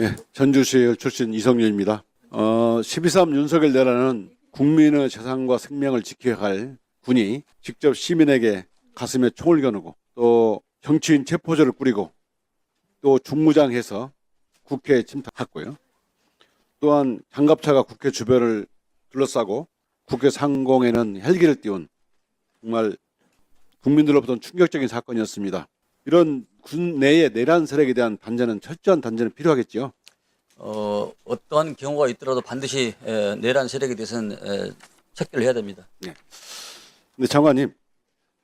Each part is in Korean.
예, 전주시 출신 이성윤입니다. 어, 12.3 윤석열 내라는 국민의 재산과 생명을 지켜야 할 군이 직접 시민에게 가슴에 총을 겨누고 또 정치인 체포조를 꾸리고 또 중무장해서 국회에 침투했고요. 또한 장갑차가 국회 주변을 둘러싸고 국회 상공에는 헬기를 띄운 정말 국민들로부터는 충격적인 사건이었습니다. 이런 군 내의 내란 세력에 대한 단죄는 철저한 단죄는 필요하겠지요. 어, 어떠한 경우가 있더라도 반드시 에, 내란 세력에 대해서는 에, 척결을 해야 됩니다. 근데 장관님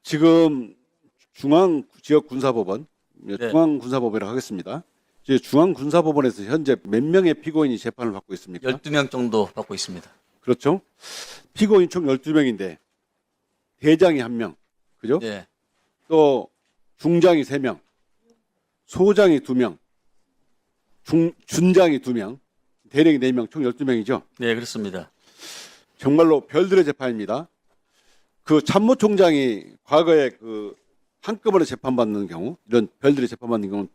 지금 중앙 지역 군사법원 네. 중앙 군사법원이라고 하겠습니다. 이제 중앙 군사법원에서 현재 몇 명의 피고인이 재판을 받고 있습니까? 12명 정도 받고 있습니다. 그렇죠. 피고인 총 12명인데 대장이 1명. 그죠? 네. 또 중장이 3명. 소장이 2명. 중 준장이 2명. 대령이 4명. 총 12명이죠. 네, 그렇습니다. 정말로 별들의 재판입니다. 그 참모총장이 과거에 그 한꺼번에 재판받는 경우 이런 별들의 재판받는 경우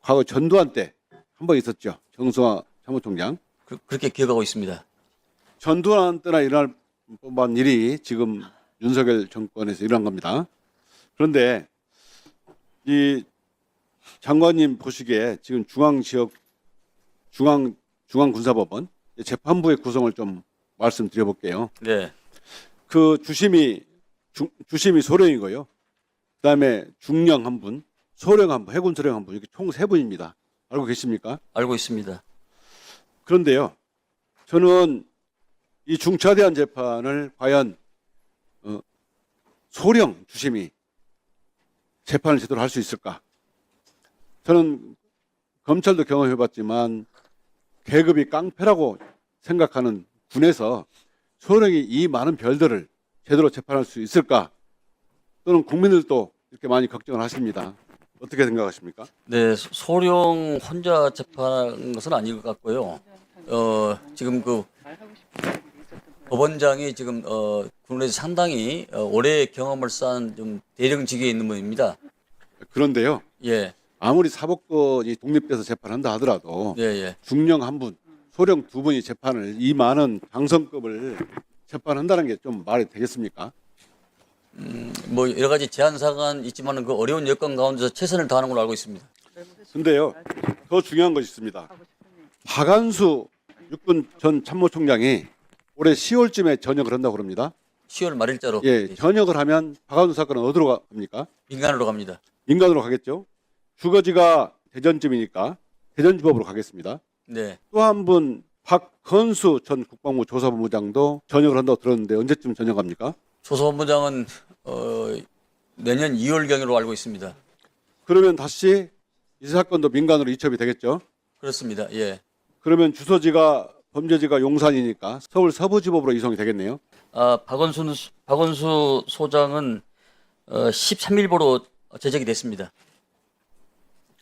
과거 전두환 때 한 번 있었죠. 정승화 참모총장. 그, 렇게 기억하고 있습니다. 전두환 때나 일어날 법한 일이 지금 윤석열 정권에서 일어난 겁니다. 그런데 이 장관님 보시기에 지금 중앙 지역 중앙 중앙 군사법원 재판부의 구성을 좀 말씀드려 볼게요. 네. 그 주심이 주, 주심이 소령이고요. 그다음에 중령 한 분, 소령 한 분, 해군 소령 한 분, 이렇게 총 세 분입니다. 알고 계십니까? 알고 있습니다. 그런데요, 저는 이 중차대한 재판을 과연 어, 소령 주심이 재판을 제대로 할 수 있을까? 저는 검찰도 경험해봤지만 계급이 깡패라고 생각하는 군에서 소령이 이 많은 별들을 제대로 재판할 수 있을까? 또는 국민들도 이렇게 많이 걱정을 하십니다. 어떻게 생각하십니까? 네, 소- 소령 혼자 재판한 것은 아닌 것 같고요. 어, 지금 그 법원장이 지금 어, 군에서 상당히 어, 오래 경험을 쌓은 좀 대령직에 있는 분입니다. 그런데요, 예, 아무리 사법권이 독립돼서 재판한다 하더라도 예, 예. 중령 한 분, 소령 두 분이 재판을 이 많은 장성급을 재판한다는 게 좀 말이 되겠습니까? 뭐 여러 가지 제한 사항은 있지만은 그 어려운 여건 가운데서 최선을 다하는 걸로 알고 있습니다. 근데요, 더 중요한 것이 있습니다. 박한수 육군 전 참모총장이 올해 10월쯤에 전역을 한다고 그럽니다. 10월 말일자로 예, 전역을 하면 박한수 사건은 어디로 갑니까? 민간으로 갑니다. 민간으로 가겠죠. 주거지가 대전쯤이니까 대전지법으로 가겠습니다. 네, 또 한 분 박건수 전 국방부 조사본부장도 전역을 한다고 들었는데 언제쯤 전역합니까? 조사본부장은 어, 내년 2월경으로 알고 있습니다. 그러면 다시 이 사건도 민간으로 이첩이 되겠죠. 그렇습니다. 예. 그러면 주소지가 범죄지가 용산이니까 서울 서부지법으로 이송이 되겠네요. 아, 박원순 박원수 소장은 어, 13일보로 제적이 됐습니다.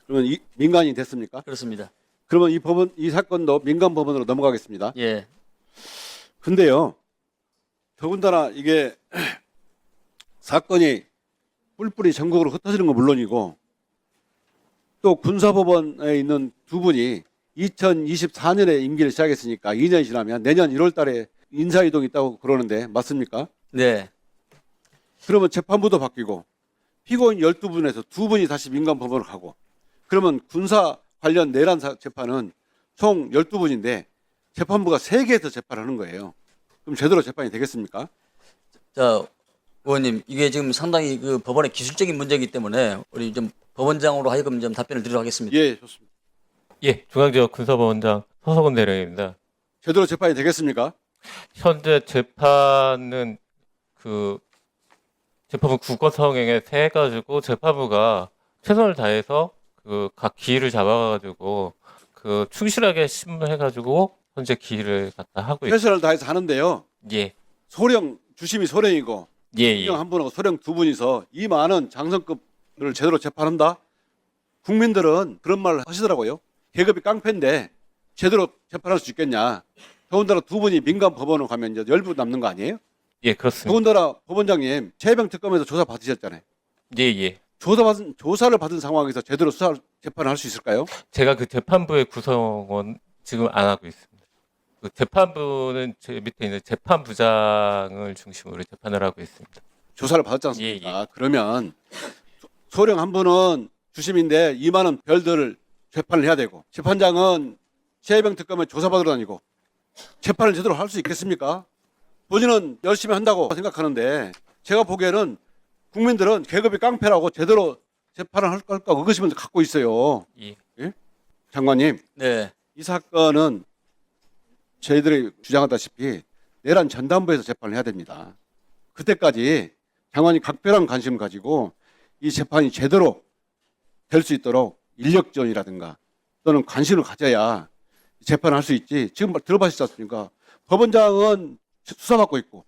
그러면 이, 민간이 됐습니까? 그렇습니다. 그러면 이 법원 이 사건도 민간 법원으로 넘어가겠습니다. 예. 근데요. 더군다나 이게 사건이 뿔뿔이 전국으로 흩어지는 건 물론이고 또 군사법원에 있는 두 분이 2024년에 임기를 시작했으니까 2년이 지나면 내년 1월 달에 인사이동이 있다고 그러는데 맞습니까? 네. 그러면 재판부도 바뀌고 피고인 12분에서 두 분이 다시 민간 법원으로 가고 그러면 군사 관련 내란 사- 재판은 총 12분인데 재판부가 3개에서 재판하는 거예요. 그럼 제대로 재판이 되겠습니까? 자, 의원님, 이게 지금 상당히 그 법원의 기술적인 문제이기 때문에 우리 좀 법원장으로 하여금 좀 답변을 드리도록 하겠습니다. 예, 좋습니다. 예, 중앙지역 군사법원장 서석원 대령입니다. 제대로 재판이 되겠습니까? 현재 재판은 그 재판부 국고 성행에 해 가지고 재판부가 최선을 다해서 그 각 기일을 잡아가지고 그 충실하게 신문해가지고 현재 기일을 갖다 하고 있. 최선을 다해서 하는데요. 예, 소령 주심이 소령이고 예, 예. 소령 한 분하고 소령 두 분이서 이 많은 장성급을 제대로 재판한다. 국민들은 그런 말을 하시더라고요. 계급이 깡패인데 제대로 재판할 수 있겠냐. 더군다나 두 분이 민간 법원으로 가면 이제 열부 남는 거 아니에요? 예, 그렇습니다. 더군다나 법원장님 최병 특검에서 조사 받으셨잖아요. 예, 예. 조사 받은 조사를 받은 상황에서 제대로 수사 재판을 할 수 있을까요? 제가 그 재판부의 구성은 지금 안 하고 있습니다. 그 재판부는 제 밑에 있는 재판부장을 중심으로 재판을 하고 있습니다. 조사를 받았지 예, 않습니까? 그러면 소- 소령 한 분은 주심인데 2만 원 별들을 재판을 해야 되고 재판장은 최혜병 특검에 조사받으러 다니고 재판을 제대로 할 수 있겠습니까? 본인은 열심히 한다고 생각하는데 제가 보기에는 국민들은 계급이 깡패라고 제대로 재판을 할 걸까 의구심을 갖고 있어요. 예. 장관님, 네. 이 사건은 저희들이 주장하다시피 내란 전담부에서 재판을 해야 됩니다. 그때까지 장관이 각별한 관심을 가지고 이 재판이 제대로 될 수 있도록 인력 지원이라든가 또는 관심을 가져야 재판을 할 수 있지. 지금 들어보셨지 않습니까? 법원장은 수사받고 있고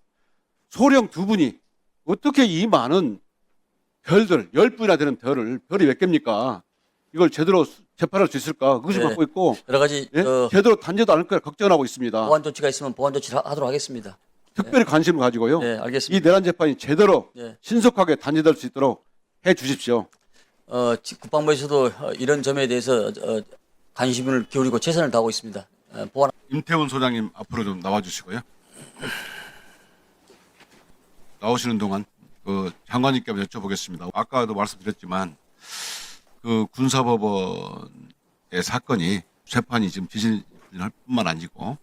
소령 두 분이 어떻게 이 많은 별들, 열 분이나 되는 별을, 별이 몇 개입니까? 이걸 제대로 수- 재판할 수 있을까? 그것이 네. 받고 있고 여러 가지 예? 어, 제대로 단죄도 않을 거라 걱정하고 있습니다. 보완 조치가 있으면 보완 조치를 하- 하도록 하겠습니다. 특별히 관심을 가지고요. 네, 이 알겠습니다. 내란 재판이 제대로 네. 신속하게 단죄될 수 있도록 해 주십시오. 어, 지- 국방부에서도 어, 이런 점에 대해서 어, 관심을 기울이고 최선을 다하고 있습니다. 어, 보완 임태훈 소장님 앞으로 좀 나와 주시고요. 나오시는 동안 그 장관님께 여쭤보겠습니다. 아까도 말씀드렸지만 그 군사법원의 사건이 재판이 지금 지진할 뿐만 아니고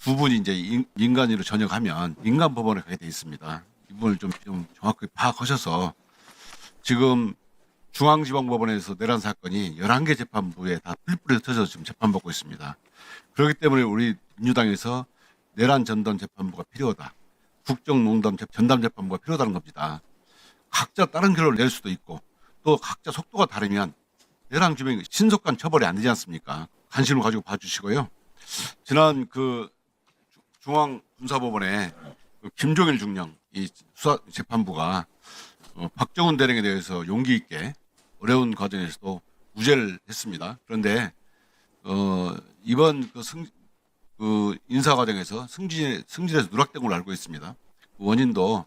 두 분이 이제 인- 민간인으로 전역하면 민간 법원에 가게 돼 있습니다. 이 부분을 좀, 좀 정확하게 파악하셔서 지금 중앙지방법원에서 내란 사건이 11개 재판부에 다 뿔뿔이 흩어져서 지금 재판받고 있습니다. 그렇기 때문에 우리 민주당에서 내란 전담 재판부가 필요하다. 국정농단 재- 전담 재판부가 필요하다는 겁니다. 각자 다른 결론을 낼 수도 있고 또 각자 속도가 다르면 내란 규명이 신속한 처벌이 안 되지 않습니까? 관심을 가지고 봐주시고요. 지난 그 주- 중앙군사법원에 그 김종일 중령 이 수사 재판부가 어, 박정훈 대령에 대해서 용기 있게 어려운 과정에서도 무죄를 했습니다. 그런데 어, 이번 그 승, 그 인사 과정에서 승진, 승진에서 누락된 걸로 알고 있습니다. 그 원인도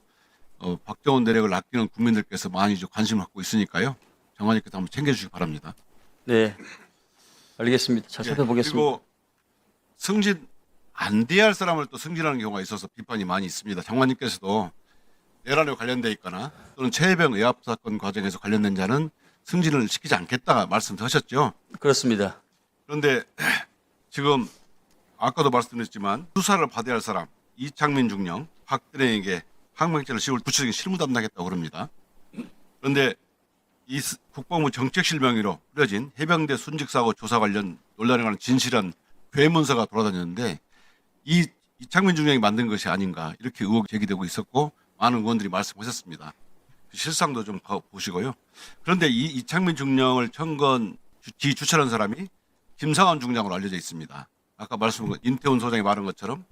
어, 박정훈 대령을 아끼는 국민들께서 많이 좀 관심을 갖고 있으니까요. 장관님께서 한번 챙겨주시기 바랍니다. 네. 알겠습니다. 잘 살펴보겠습니다. 그리고 승진 안 돼야 할 사람을 또 승진하는 경우가 있어서 비판이 많이 있습니다. 장관님께서도 내란에 관련돼 있거나 또는 최혜병 의압 사건 과정에서 관련된 자는 승진을 시키지 않겠다 말씀하셨죠. 그렇습니다. 그런데 지금 아까도 말씀드렸지만 수사를 받아야 할 사람 이창민 중령 박근혜에게 항명죄를 씌울 구체적인 실무 담당했다고 그럽니다. 그런데 이 스- 국방부 정책실 명의로 뿌려진 해병대 순직사고 조사 관련 논란에 관한 진실한 괴문서가 돌아다녔는데 이 이창민 중령이 만든 것이 아닌가 이렇게 의혹이 제기되고 있었고 많은 의원들이 말씀하셨습니다. 그 실상도 좀 봐- 보시고요. 그런데 이 이창민 중령을 청건 주- 지주철한 사람이 김상환 중장으로 알려져 있습니다. 아까 말씀한 인태훈 소장이 말한 것처럼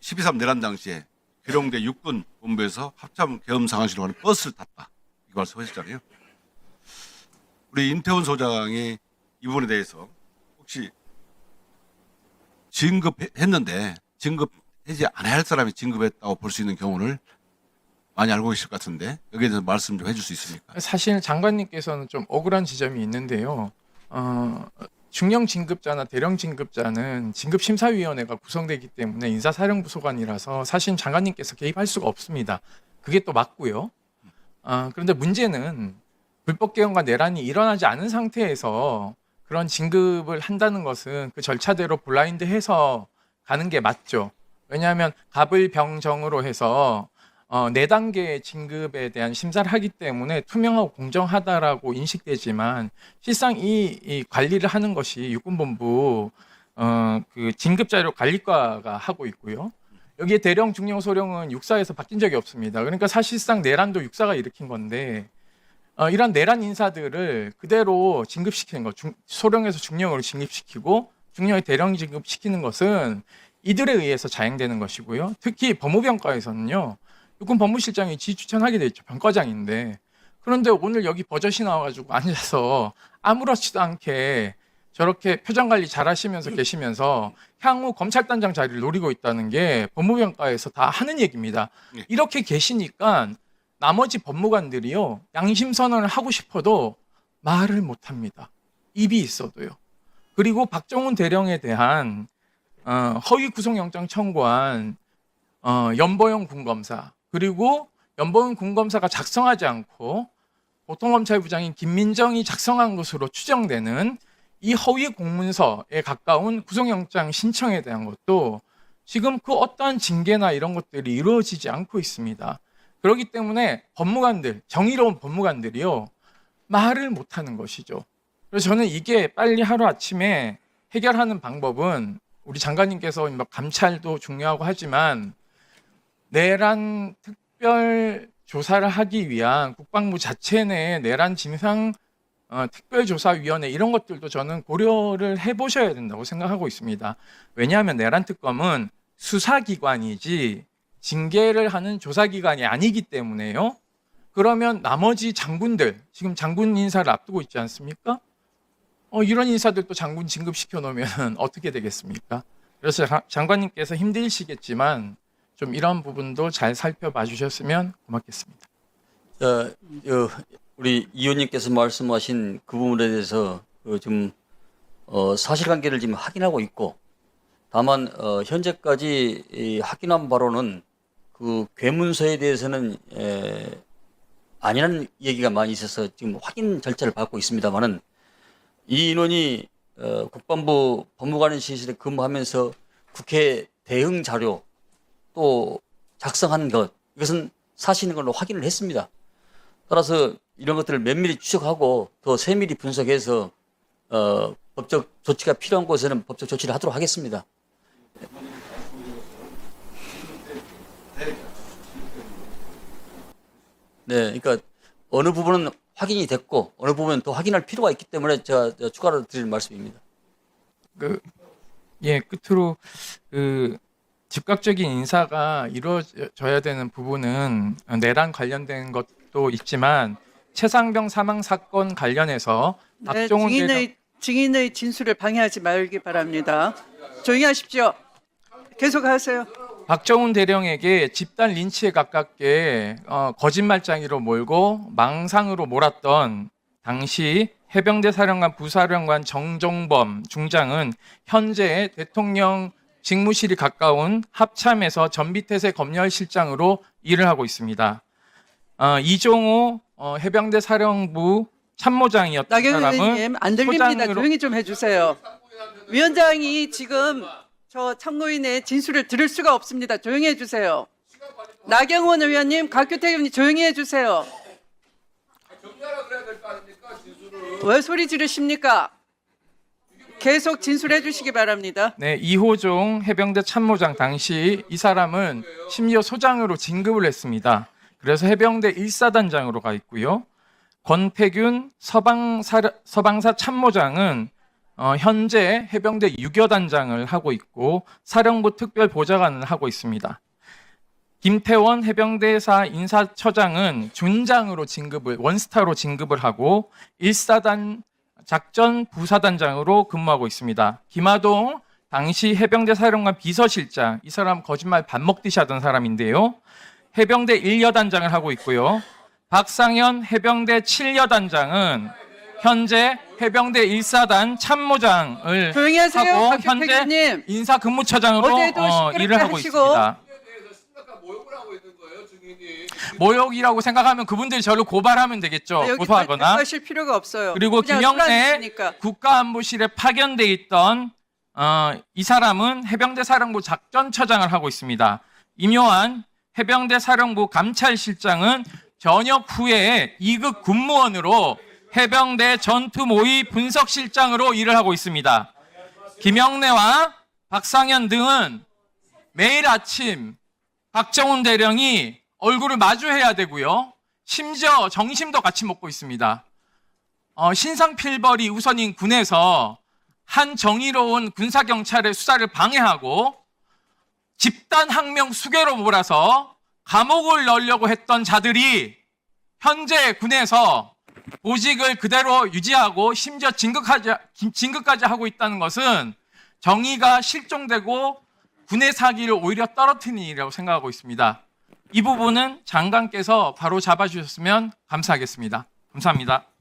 12.3 내란 당시에 계룡대 육군 본부에서 합참 계엄 상황실로 가는 버스를 탔다. 이 말씀하셨잖아요. 우리 인태훈 소장이 이 부분에 대해서 혹시 진급했는데 진급하지 않아야 할 사람이 진급했다고 볼 수 있는 경우를 많이 알고 계실 것 같은데 여기에 대해서 말씀 좀 해줄 수 있습니까? 사실 장관님께서는 좀 억울한 지점이 있는데요. 어, 중령 진급자나 대령 진급자는 진급심사위원회가 구성되기 때문에 인사사령부 소관이라서 사실 장관님께서 개입할 수가 없습니다. 그게 또 맞고요. 아, 그런데 문제는 불법 개헌과 내란이 일어나지 않은 상태에서 그런 진급을 한다는 것은 그 절차대로 블라인드 해서 가는 게 맞죠. 왜냐하면 갑을 병정으로 해서 어, 네 단계의 진급에 대한 심사를 하기 때문에 투명하고 공정하다라고 인식되지만 실상 이, 이 관리를 하는 것이 육군본부 어, 그 진급자료 관리과가 하고 있고요. 여기에 대령, 중령, 소령은 육사에서 바뀐 적이 없습니다. 그러니까 사실상 내란도 육사가 일으킨 건데 어, 이런 내란 인사들을 그대로 진급시키는 것, 중, 소령에서 중령으로 진급시키고 중령에 대령 진급시키는 것은 이들에 의해서 자행되는 것이고요. 특히 법무병과에서는요. 육군 법무실장이 지 추천하게 돼 있죠. 병과장인데. 그런데 오늘 여기 버젓이 나와가지고 앉아서 아무렇지도 않게 저렇게 표정 관리 잘 하시면서 계시면서 향후 검찰단장 자리를 노리고 있다는 게 법무병과에서 다 하는 얘기입니다. 예. 이렇게 계시니까 나머지 법무관들이요 양심 선언을 하고 싶어도 말을 못 합니다. 입이 있어도요. 그리고 박정훈 대령에 대한 어, 허위 구속영장 청구한 어, 연보영 군검사 그리고 연보영 군검사가 작성하지 않고 보통검찰부장인 김민정이 작성한 것으로 추정되는 이 허위 공문서에 가까운 구속영장 신청에 대한 것도 지금 그 어떠한 징계나 이런 것들이 이루어지지 않고 있습니다. 그렇기 때문에 법무관들, 정의로운 법무관들이요, 말을 못하는 것이죠. 그래서 저는 이게 빨리 하루아침에 해결하는 방법은 우리 장관님께서 뭐 감찰도 중요하고 하지만 내란 특별 조사를 하기 위한 국방부 자체 내에 내란 진상 어, 특별조사위원회 이런 것들도 저는 고려를 해보셔야 된다고 생각하고 있습니다. 왜냐하면 내란 특검은 수사기관이지 징계를 하는 조사기관이 아니기 때문에요. 그러면 나머지 장군들 지금 장군 인사를 앞두고 있지 않습니까? 어, 이런 인사들도 장군 진급시켜 놓으면 어떻게 되겠습니까? 그래서 자- 장관님께서 힘드시겠지만 좀 이런 부분도 잘 살펴봐 주셨으면 고맙겠습니다. 자, 어, 우리 이 의원님께서 말씀하신 그 부분에 대해서 그 지금 어, 사실관계를 지금 확인하고 있고 다만 어, 현재까지 이 확인한 바로는 그 괴문서에 대해서는 에, 아니라는 얘기가 많이 있어서 지금 확인 절차를 밟고 있습니다만은 이 인원이 어, 국방부 법무관실에 근무하면서 국회 대응 자료 또 작성한 것 이것은 사실인 걸로 확인을 했습니다. 따라서 이런 것들을 면밀히 추적하고 더 세밀히 분석해서 어, 법적 조치가 필요한 곳에는 법적 조치를 하도록 하겠습니다. 네, 그러니까 어느 부분은 확인이 됐고 어느 부분은 더 확인할 필요가 있기 때문에 제가 추가로 드릴 말씀입니다. 그, 예, 끝으로 그 즉각적인 인사가 이루어져야 되는 부분은 내란 관련된 것도 있지만 최상병 사망 사건 관련해서 네, 박종훈 증인의 증인의 진술을 방해하지 말기 바랍니다. 조용히 하십시오. 계속하세요. 박정훈 대령에게 집단 린치에 가깝게 어, 거짓말장이로 몰고 망상으로 몰았던 당시 해병대 사령관 부사령관 정종범 중장은 현재 대통령 직무실이 가까운 합참에서 전비태세 검열실장으로 일을 하고 있습니다. 어, 이종호 어, 해병대 사령부 참모장이었던 나경원 사람은 의원님 안 들립니다. 소장으로- 조용히 좀 해주세요. 위원장이 지금 저 참고인의 진술을 들을 수가 없습니다. 조용히 해주세요. 나경원 의원님, 박규태 의원님 조용히 해주세요. 왜 소리 지르십니까? 계속 진술해 주시기 바랍니다. 네, 이호종 해병대 참모장 당시 이 사람은 심지어 소장으로 진급을 했습니다. 그래서 해병대 1사단장으로 가 있고요. 권태균 서방사, 서방사 참모장은 어, 현재 해병대 유교단장을 하고 있고 사령부 특별보좌관을 하고 있습니다. 김태원 해병대사 인사처장은 준장으로 진급을 원스타로 진급을 하고 1사단 작전 부사단장으로 근무하고 있습니다. 김하동 당시 해병대 사령관 비서실장 이 사람 거짓말 밥 먹듯이 하던 사람인데요. 해병대 1여단장을 하고 있고요. 박상현 해병대 7여단장은 현재 해병대 1사단 참모장을. 하고 현재. 인사근무처장으로 어, 일을 하고 하시고. 있습니다. 모욕이라고 생각하면 그분들이 저를 고발하면 되겠죠. 여기 고소하거나. 하실 필요가 없어요. 그리고 그냥 김영래. 국가안보실에 파견돼 있던 어, 이 사람은 해병대 사령부 작전처장을 하고 있습니다. 임요한 해병대 사령부 감찰실장은 전역 후에 2급 군무원으로 해병대 전투 모의 분석실장으로 일을 하고 있습니다. 김영래와 박상현 등은 매일 아침 박정훈 대령이 얼굴을 마주해야 되고요. 심지어 정심도 같이 먹고 있습니다. 어, 신상필벌이 우선인 군에서 한 정의로운 군사경찰의 수사를 방해하고 집단 항명 수괴로 몰아서 감옥을 넣으려고 했던 자들이 현재 군에서 보직을 그대로 유지하고 심지어 진급까지, 진급까지 하고 있다는 것은 정의가 실종되고 군의 사기를 오히려 떨어뜨리는 일이라고 생각하고 있습니다. 이 부분은 장관께서 바로 잡아주셨으면 감사하겠습니다. 감사합니다.